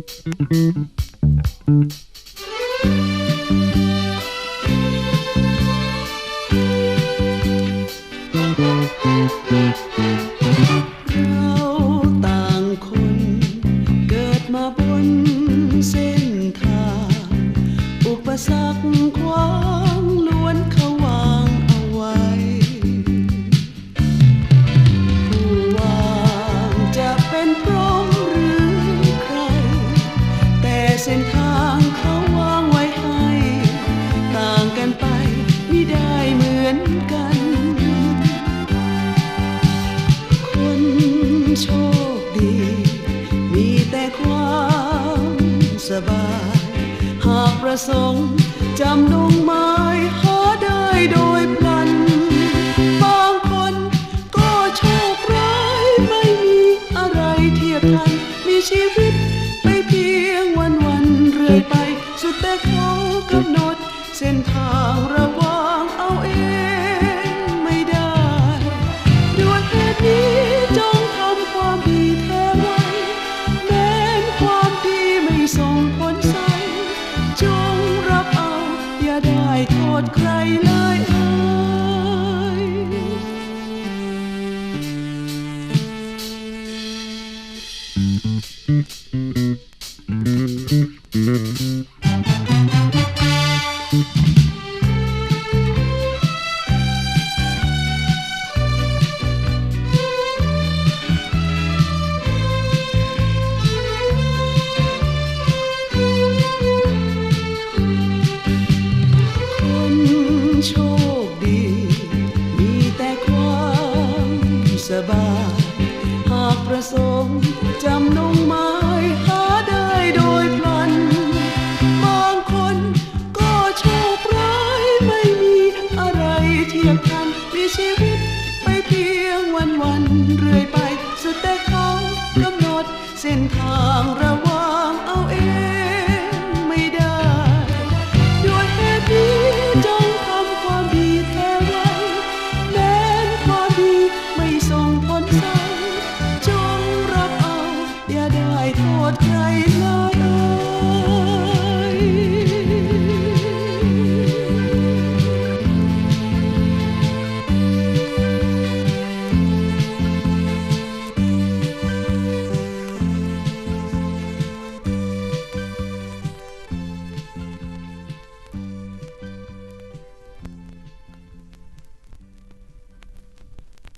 เราต่างคนเกิดมาบน ประสงค์จำลงไม้หาได้โดยพลัน บางคนก็โชคร้ายไม่มีอะไรเทียบทันมีชีวิต ใคร จำนงไม้หาได้โดยพลัน บางคนก็โชคร้ายไม่มีอะไรเทียบทั